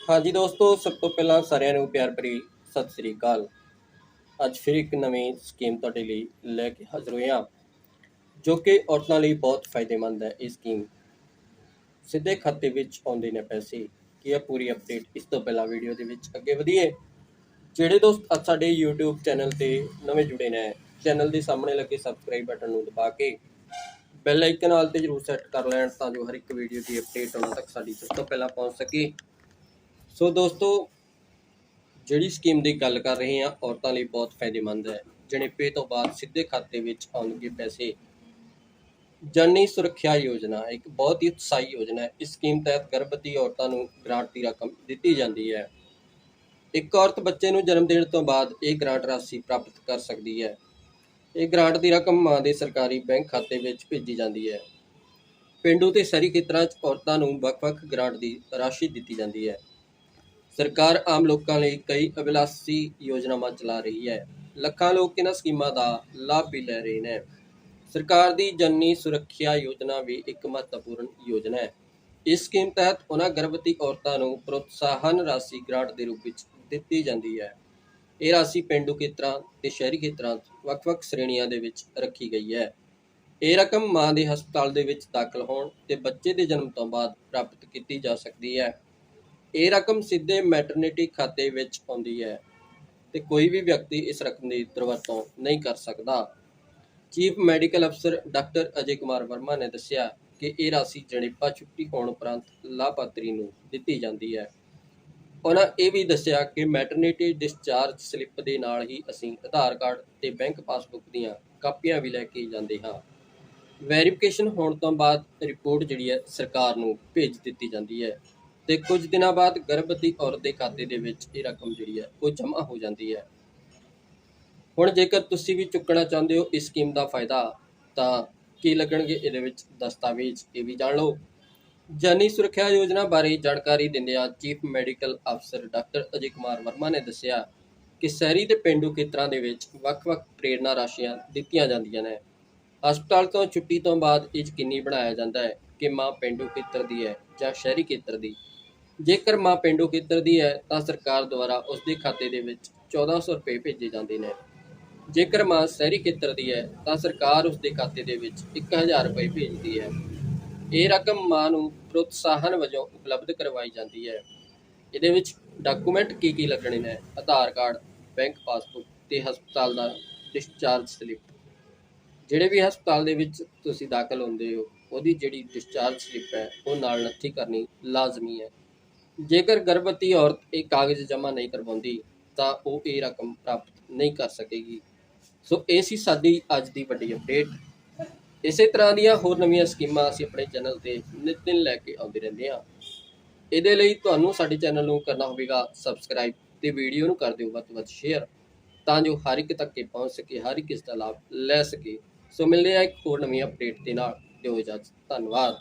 ਹਾਂਜੀ ਦੋਸਤੋ, ਸਭ ਤੋਂ ਪਹਿਲਾਂ ਸਾਰਿਆਂ ਨੂੰ ਪਿਆਰ ਭਰੀ ਸਤਿ ਸ੍ਰੀ ਅਕਾਲ। ਅੱਜ ਫਿਰ ਇੱਕ ਨਵੀਂ ਸਕੀਮ ਤੁਹਾਡੇ ਲਈ ਲੈ ਕੇ ਹਾਜ਼ਰ ਹੋਏ ਹਾਂ, ਜੋ ਕਿ ਔਰਤਾਂ ਲਈ ਬਹੁਤ ਫਾਇਦੇਮੰਦ ਹੈ ਇਹ ਸਕੀਮ। ਸਿੱਧੇ ਖਾਤੇ ਵਿੱਚ ਆਉਂਦੇ ਨੇ ਪੈਸੇ ਕੀ ਹੈ ਪੂਰੀ ਅਪਡੇਟ ਇਸ ਤੋਂ ਪਹਿਲਾਂ ਵੀਡੀਓ ਦੇ ਵਿੱਚ ਅੱਗੇ ਵਧੀਏ। ਜਿਹੜੇ ਦੋਸਤ ਅੱਜ ਸਾਡੇ YouTube ਚੈਨਲ ਤੇ ਨਵੇਂ ਜੁੜੇ ਨੇ, ਚੈਨਲ ਦੇ ਸਾਹਮਣੇ ਲੱਗੇ ਸਬਸਕ੍ਰਾਈਬ ਬਟਨ ਨੂੰ ਦਬਾ ਕੇ ਬੈਲ ਆਈਕਨ ਨਾਲ ਤੇ ਜਰੂਰ ਸੈੱਟ ਕਰ ਲੈਣ ਤਾਂ ਜੋ ਹਰ ਇੱਕ ਵੀਡੀਓ ਦੀ ਅਪਡੇਟ ਉਹਨਾਂ ਤੱਕ ਸਾਡੀ ਸਭ ਤੋਂ ਪਹਿਲਾਂ ਪਹੁੰਚ ਸਕੇ। ਸੋ ਦੋਸਤੋ, ਜਿਹੜੀ ਸਕੀਮ ਦੀ ਗੱਲ ਕਰ ਰਹੇ ਹਾਂ, ਔਰਤਾਂ ਲਈ ਬਹੁਤ ਫਾਇਦੇਮੰਦ ਹੈ। ਜਣੇਪੇ ਤੋਂ ਬਾਅਦ ਸਿੱਧੇ ਖਾਤੇ ਵਿੱਚ ਆਉਣਗੇ ਪੈਸੇ। ਜਨਨੀ ਸੁਰੱਖਿਆ ਯੋਜਨਾ, ਇੱਕ ਬਹੁਤ ਹੀ ਉਤਸ਼ਾਹੀ ਯੋਜਨਾ ਹੈ। ਇਸ ਸਕੀਮ ਤਹਿਤ ਗਰਭਵਤੀ ਔਰਤਾਂ ਨੂੰ ਗ੍ਰਾਂਟ ਦੀ ਰਕਮ ਦਿੱਤੀ ਜਾਂਦੀ ਹੈ। ਇੱਕ ਔਰਤ ਬੱਚੇ ਨੂੰ ਜਨਮ ਦੇਣ ਤੋਂ ਬਾਅਦ ਇਹ ਗ੍ਰਾਂਟ ਰਾਸ਼ੀ ਪ੍ਰਾਪਤ ਕਰ ਸਕਦੀ ਹੈ। ਇਹ ਗ੍ਰਾਂਟ ਦੀ ਰਕਮ ਮਾਂ ਦੇ ਸਰਕਾਰੀ ਬੈਂਕ ਖਾਤੇ ਵਿੱਚ ਭੇਜੀ ਜਾਂਦੀ ਹੈ। ਪਿੰਡੂ ਤੇ ਸ਼ਹਿਰੀ ਖੇਤਰਾਂ 'ਚ ਔਰਤਾਂ ਨੂੰ ਵੱਖ-ਵੱਖ ਗ੍ਰਾਂਟ ਦੀ ਰਾਸ਼ੀ ਦਿੱਤੀ ਜਾਂਦੀ ਹੈ। ਸਰਕਾਰ ਆਮ ਲੋਕਾਂ ਲਈ ਕਈ ਅਭਿਲਾਸ਼ੀ ਯੋਜਨਾਵਾਂ ਚਲਾ ਰਹੀ ਹੈ। ਲੱਖਾਂ ਲੋਕ ਇਹਨਾਂ ਸਕੀਮਾਂ ਦਾ ਲਾਭ ਵੀ ਲੈ ਰਹੇ ਨੇ। ਸਰਕਾਰ ਦੀ ਜਨਨੀ ਸੁਰੱਖਿਆ ਯੋਜਨਾ ਵੀ ਇੱਕ ਮਹੱਤਵਪੂਰਨ ਯੋਜਨਾ ਹੈ। ਇਸ ਸਕੀਮ ਤਹਿਤ ਉਹਨਾਂ ਗਰਭਵਤੀ ਔਰਤਾਂ ਨੂੰ ਪ੍ਰੋਤਸਾਹਨ ਰਾਸ਼ੀ ਗ੍ਰਾਂਟ ਦੇ ਰੂਪ ਵਿੱਚ ਦਿੱਤੀ ਜਾਂਦੀ ਹੈ। ਇਹ ਰਾਸ਼ੀ ਪਿੰਡੂ ਖੇਤਰਾਂ ਤੇ ਸ਼ਹਿਰੀ ਖੇਤਰਾਂ 'ਚ ਵੱਖ-ਵੱਖ ਸ਼੍ਰੇਣੀਆਂ ਦੇ ਵਿੱਚ ਰੱਖੀ ਗਈ ਹੈ। ਇਹ ਰਕਮ ਮਾਂ ਦੇ ਹਸਪਤਾਲ ਦੇ ਵਿੱਚ ਦਾਖਲ ਹੋਣ ਤੇ ਬੱਚੇ ਦੇ ਜਨਮ ਤੋਂ ਬਾਅਦ ਪ੍ਰਾਪਤ ਕੀਤੀ ਜਾ ਸਕਦੀ ਹੈ। ਇਹ ਰਕਮ ਸਿੱਧੇ ਮੈਟਰਨਿਟੀ ਖਾਤੇ ਵਿੱਚ ਆਉਂਦੀ ਹੈ ਤੇ ਕੋਈ ਵੀ ਵਿਅਕਤੀ ਇਸ ਰਕਮ ਦੀ ਦੁਰਵਰਤੋਂ ਨਹੀਂ ਕਰ ਸਕਦਾ। ਚੀਫ ਮੈਡੀਕਲ ਅਫਸਰ ਡਾਕਟਰ ਅਜੇ ਕੁਮਾਰ ਵਰਮਾ ਨੇ ਦੱਸਿਆ ਕਿ ਇਹ ਰਾਸ਼ੀ ਜਣੇਪਾ ਛੁੱਟੀ ਹੋਣ ਉਪਰੰਤ ਲਾਭਪਾਤਰੀ ਨੂੰ ਦਿੱਤੀ ਜਾਂਦੀ ਹੈ। ਉਹਨਾਂ ਇਹ ਵੀ ਦੱਸਿਆ ਕਿ ਮੈਟਰਨਿਟੀ ਡਿਸਚਾਰਜ ਸਲਿੱਪ ਦੇ ਨਾਲ ਹੀ ਅਸੀਂ ਆਧਾਰ ਕਾਰਡ ਤੇ ਬੈਂਕ ਪਾਸਬੁੱਕ ਦੀਆਂ ਕਾਪੀਆਂ ਵੀ ਲੈ ਕੇ ਜਾਂਦੇ ਹਾਂ। ਵੈਰੀਫਿਕੇਸ਼ਨ ਹੋਣ ਤੋਂ ਬਾਅਦ ਰਿਪੋਰਟ ਜਿਹੜੀ ਹੈ ਸਰਕਾਰ ਨੂੰ ਭੇਜ ਦਿੱਤੀ ਜਾਂਦੀ ਹੈ। ਤੇ ਕੁਝ ਦਿਨਾਂ ਬਾਅਦ ਗਰਭਵਤੀ ਔਰਤ ਦੇ ਖਾਤੇ ਦੇ ਵਿੱਚ ਇਹ ਰਕਮ ਜਿਹੜੀ ਹੈ ਉਹ ਜਮ੍ਹਾਂ ਹੋ ਜਾਂਦੀ ਹੈ। ਹੁਣ ਜੇਕਰ ਤੁਸੀਂ ਵੀ ਚੁੱਕਣਾ ਚਾਹੁੰਦੇ ਹੋ ਇਸ ਸਕੀਮ ਦਾ ਫਾਇਦਾ, ਤਾਂ ਕੀ ਲੱਗਣਗੇ ਇਹਦੇ ਵਿੱਚ ਦਸਤਾਵੇਜ਼, ਇਹ ਵੀ ਜਾਣ ਲਓ। ਜਨੀ ਸੁਰੱਖਿਆ ਯੋਜਨਾ ਬਾਰੇ ਜਾਣਕਾਰੀ ਦਿੰਦਿਆਂ ਚੀਫ ਮੈਡੀਕਲ ਅਫਸਰ ਡਾਕਟਰ ਅਜੇ ਕੁਮਾਰ ਵਰਮਾ ਨੇ ਦੱਸਿਆ ਕਿ ਸ਼ਹਿਰੀ ਤੇ ਪਿੰਡੂ ਖੇਤਰਾਂ ਦੇ ਵਿੱਚ ਵੱਖ-ਵੱਖ ਪ੍ਰੇਰਨਾ ਰਾਸ਼ੀਆਂ ਦਿੱਤੀਆਂ ਜਾਂਦੀਆਂ ਨੇ। ਹਸਪਤਾਲ ਤੋਂ ਛੁੱਟੀ ਤੋਂ ਬਾਅਦ ਇਹ ਯਕੀਨੀ ਬਣਾਇਆ ਜਾਂਦਾ ਹੈ ਕਿ ਮਾਂ ਪਿੰਡੂ ਖੇਤਰ ਦੀ ਹੈ ਜਾਂ ਸ਼ਹਿਰੀ ਖੇਤਰ ਦੀ। ਜੇਕਰ ਮਾਂ ਪਿੰਡੂ ਖੇਤਰ ਦੀ ਹੈ, ਤਾਂ ਸਰਕਾਰ ਦੁਆਰਾ ਉਸ ਦੇ ਖਾਤੇ ਦੇ ਵਿੱਚ 1400 ਰੁਪਏ ਭੇਜੇ ਜਾਂਦੇ ਨੇ। ਜੇਕਰ ਮਾਂ ਸ਼ਹਿਰੀ ਖੇਤਰ ਦੀ ਹੈ, ਤਾਂ ਸਰਕਾਰ ਉਸ ਦੇ ਖਾਤੇ ਦੇ ਵਿੱਚ 1000 ਰੁਪਏ ਭੇਜਦੀ ਹੈ। ਇਹ ਰਕਮ ਮਾਂ ਨੂੰ ਪ੍ਰੋਤਸਾਹਨ ਵਜੋਂ ਉਪਲਬਧ ਕਰਵਾਈ ਜਾਂਦੀ ਹੈ। ਇਹਦੇ ਵਿੱਚ ਡਾਕੂਮੈਂਟ ਕੀ ਕੀ ਲੱਗਣੇ ਨੇ, ਆਧਾਰ ਕਾਰਡ, ਬੈਂਕ ਪਾਸਬੁੱਕ ਤੇ ਹਸਪਤਾਲ ਦਾ ਡਿਸਚਾਰਜ ਸਲਿੱਪ। ਜਿਹੜੇ ਵੀ ਹਸਪਤਾਲ ਦੇ ਵਿੱਚ ਤੁਸੀਂ ਦਾਖਲ ਹੁੰਦੇ ਹੋ, ਉਹਦੀ ਜਿਹੜੀ ਡਿਸਚਾਰਜ ਸਲਿੱਪ ਹੈ, ਉਹ ਨਾਲ ਨੱਥੀ ਕਰਨੀ ਲਾਜ਼ਮੀ ਹੈ। ਜੇਕਰ ਗਰਭਵਤੀ ਔਰਤ ਇਹ ਕਾਗਜ਼ ਜਮ੍ਹਾਂ ਨਹੀਂ ਕਰਵਾਉਂਦੀ, ਤਾਂ ਉਹ ਇਹ ਰਕਮ ਪ੍ਰਾਪਤ ਨਹੀਂ ਕਰ ਸਕੇਗੀ। ਸੋ ਇਹ ਸੀ ਸਾਡੀ ਅੱਜ ਦੀ ਵੱਡੀ ਅਪਡੇਟ ਇਸੇ ਤਰ੍ਹਾਂ ਦੀਆਂ ਹੋਰ ਨਵੀਆਂ ਸਕੀਮਾਂ ਅਸੀਂ ਆਪਣੇ ਚੈਨਲ ਤੇ ਨਿਤ ਦਿਨ ਲੈ ਕੇ ਆਉਂਦੇ ਰਹਿੰਦੇ ਹਾਂ। ਇਹਦੇ ਲਈ ਤੁਹਾਨੂੰ ਸਾਡੇ ਚੈਨਲ ਨੂੰ ਕਰਨਾ ਹੋਵੇਗਾ ਸਬਸਕ੍ਰਾਈਬ ਤੇ ਵੀਡੀਓ ਨੂੰ ਕਰ ਦਿਓ ਵੱਧ ਤੋਂ ਵੱਧ ਸ਼ੇਅਰ ਤਾਂ ਜੋ ਹਰ ਇੱਕ ਤੱਕ ਪਹੁੰਚ ਸਕੇ, ਹਰ ਇੱਕ ਇਸ ਦਾ ਲਾਭ ਲੈ ਸਕੇ। ਸੋ ਮਿਲਦੇ ਆ ਇੱਕ ਹੋਰ ਨਵੀਂ ਅਪਡੇਟ ਦੇ ਨਾਲ। ਦਿਓ ਇਜਾਜ਼ਤ। ਧੰਨਵਾਦ।